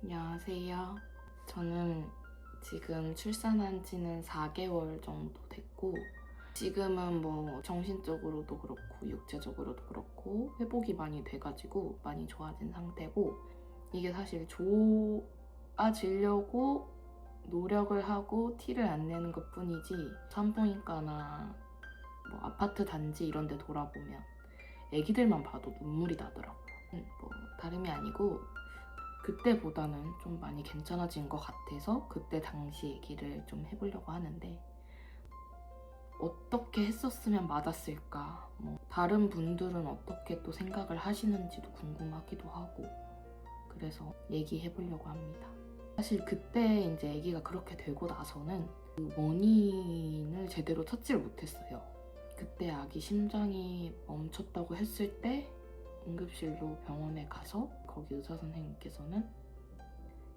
안녕하세요. 저는 지금 출산한 지는 4개월 정도 됐고, 지금은 뭐 정신적으로도 그렇고, 육체적으로도 그렇고, 회복이 많이 돼가지고 많이 좋아진 상태고, 이게 사실 좋아지려고 노력을 하고 티를 안 내는 것 뿐이지, 산부인과나 뭐 아파트 단지 이런 데 돌아보면 애기들만 봐도 눈물이 나더라고요. 음, 뭐 다름이 아니고 그때보다는 좀 많이 괜찮아진 것 같아서 그때 당시 얘기를 좀 해보려고 하는데 어떻게 했었으면 맞았을까 뭐 다른 분들은 어떻게 또 생각을 하시는지도 궁금하기도 하고 그래서 얘기해 보려고 합니다. 사실 그때 이제 아기가 그렇게 되고 나서는 그 원인을 제대로 찾지를 못했어요. 그때 아기 심장이 멈췄다고 했을 때 응급실로 병원에 가서 거기 의사 선생님께서는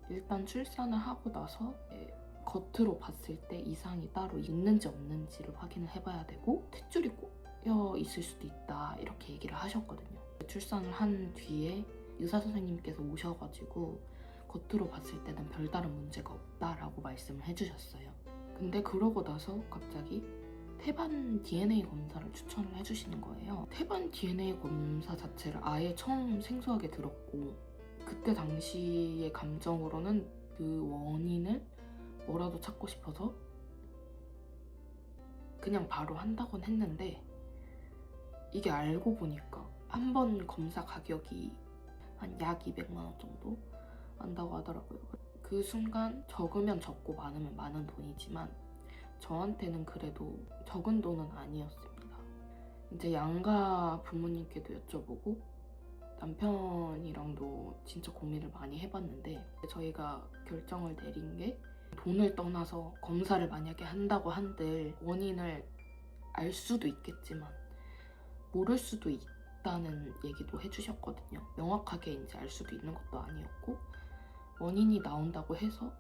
일단 출산을 하고 나서 예, 겉으로 봤을 때 이상이 따로 있는지 없는지를 확인을 해봐야 되고 탯줄이 꼬여 있을 수도 있다 이렇게 얘기를 하셨거든요. 출산을 한 뒤에 의사 선생님께서 오셔가지고 겉으로 봤을 때는 별다른 문제가 없다라고 말씀을 해주셨어요. 근데 그러고 나서 갑자기 태반 DNA 검사를 추천을 해주시는 거예요. 태반 DNA 검사 자체를 아예 처음 생소하게 들었고 그때 당시의 감정으로는 그 원인을 뭐라도 찾고 싶어서 그냥 바로 한다곤 했는데 이게 알고 보니까 한 번 검사 가격이 한 약 200만 원 정도 한다고 하더라고요. 그 순간 적으면 적고 많으면 많은 돈이지만 저한테는 그래도 적은 돈은 아니었습니다. 이제 양가 부모님께도 여쭤보고 남편이랑도 진짜 고민을 많이 해봤는데 저희가 결정을 내린 게 돈을 떠나서 검사를 만약에 한다고 한들 원인을 알 수도 있겠지만 모를 수도 있다는 얘기도 해주셨거든요. 명확하게 이제 알 수도 있는 것도 아니었고 원인이 나온다고 해서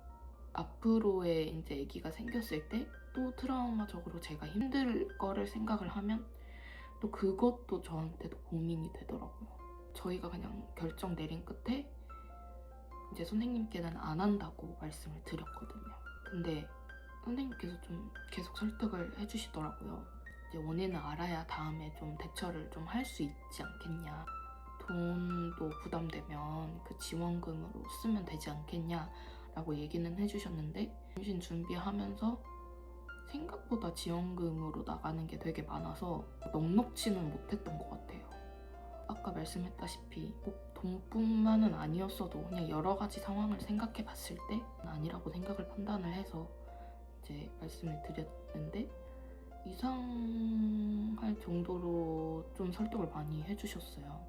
앞으로의 이제 아기가 생겼을 때 또 트라우마적으로 제가 힘들 거를 생각을 하면 또 그것도 저한테도 고민이 되더라고요. 저희가 그냥 결정 내린 끝에 이제 선생님께는 안 한다고 말씀을 드렸거든요. 근데 선생님께서 좀 계속 설득을 해주시더라고요. 이제 원인을 알아야 다음에 좀 대처를 좀 할 수 있지 않겠냐. 돈도 부담되면 그 지원금으로 쓰면 되지 않겠냐 라고 얘기는 해주셨는데 임신 준비하면서 생각보다 지원금으로 나가는 게 되게 많아서 넉넉지는 못했던 것 같아요. 아까 말씀했다시피 꼭 돈뿐만은 아니었어도 그냥 여러 가지 상황을 생각해 봤을 때 아니라고 생각을 판단을 해서 이제 말씀을 드렸는데 이상할 정도로 좀 설득을 많이 해주셨어요.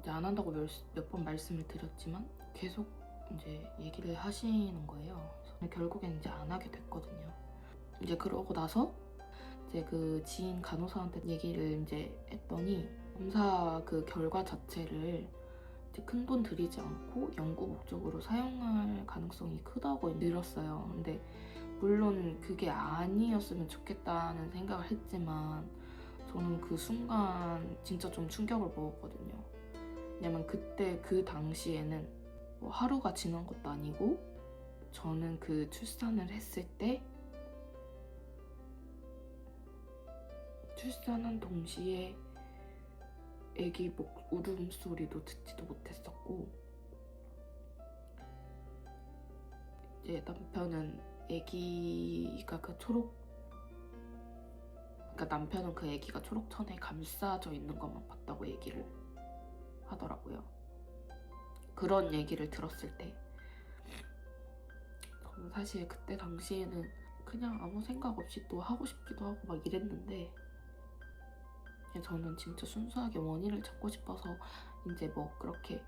이제 안 한다고 몇 번 말씀을 드렸지만 계속 이제 얘기를 하시는 거예요. 그래서 결국엔 이제 안 하게 됐거든요. 이제 그러고 나서 이제 그 지인 간호사한테 얘기를 이제 했더니 검사 그 결과 자체를 큰 돈 들이지 않고 연구 목적으로 사용할 가능성이 크다고 늘었어요. 근데 물론 그게 아니었으면 좋겠다는 생각을 했지만 저는 그 순간 진짜 좀 충격을 먹었거든요. 왜냐면 그때 그 당시에는 뭐 하루가 지난 것도 아니고 저는 그 출산을 했을 때 출산한 동시에 아기 목 울음소리도 듣지도 못했었고 이제 남편은 아기가 그 초록 그러니까 남편은 그 아기가 초록천에 감싸져 있는 것만 봤다고 얘기를 하더라고요. 그런 얘기를 들었을 때 사실 그때 당시에는 그냥 아무 생각 없이 또 하고 싶기도 하고 막 이랬는데 저는 진짜 순수하게 원인을 찾고 싶어서 이제 뭐 그렇게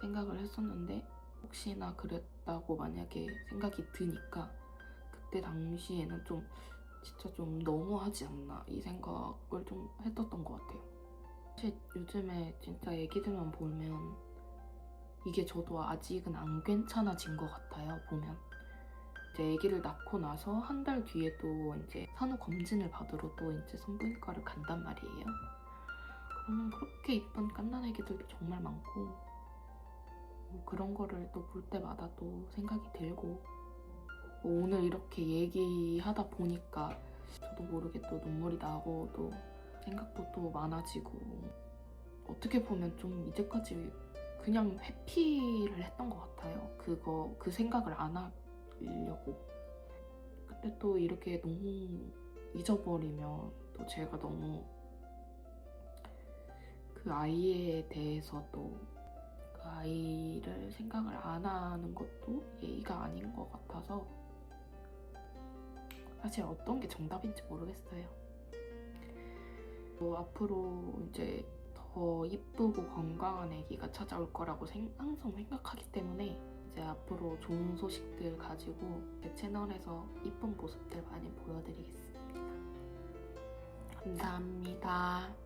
생각을 했었는데 혹시나 그랬다고 만약에 생각이 드니까 그때 당시에는 좀 진짜 좀 너무하지 않나 이 생각을 좀 했었던 것 같아요. 사실 요즘에 진짜 애기들만 보면 이게 저도 아직은 안 괜찮아진 것 같아요 보면 이제 아기를 낳고 나서 한 달 뒤에 또 이제 산후 검진을 받으러 또 이제 산부인과를 간단 말이에요. 그러면 그렇게 이쁜 깐난 애기들도 정말 많고 뭐 그런 거를 또 볼 때마다 또 생각이 들고 뭐 오늘 이렇게 얘기하다 보니까 저도 모르게 또 눈물이 나고 또 생각도 또 많아지고 어떻게 보면 좀 이제까지 그냥 회피를 했던 것 같아요. 그거 그 생각을 안 하려고. 근데 또 이렇게 너무 잊어버리면 또 제가 너무 그 아이에 대해서도 그 아이를 생각을 안 하는 것도 예의가 아닌 것 같아서 사실 어떤 게 정답인지 모르겠어요. 뭐 앞으로 이제 더 이쁘고 건강한 아기가 찾아올 거라고 생- 항상 생각하기 때문에 이제 앞으로 좋은 소식들 가지고 제 채널에서 이쁜 모습들 많이 보여드리겠습니다. 감사합니다.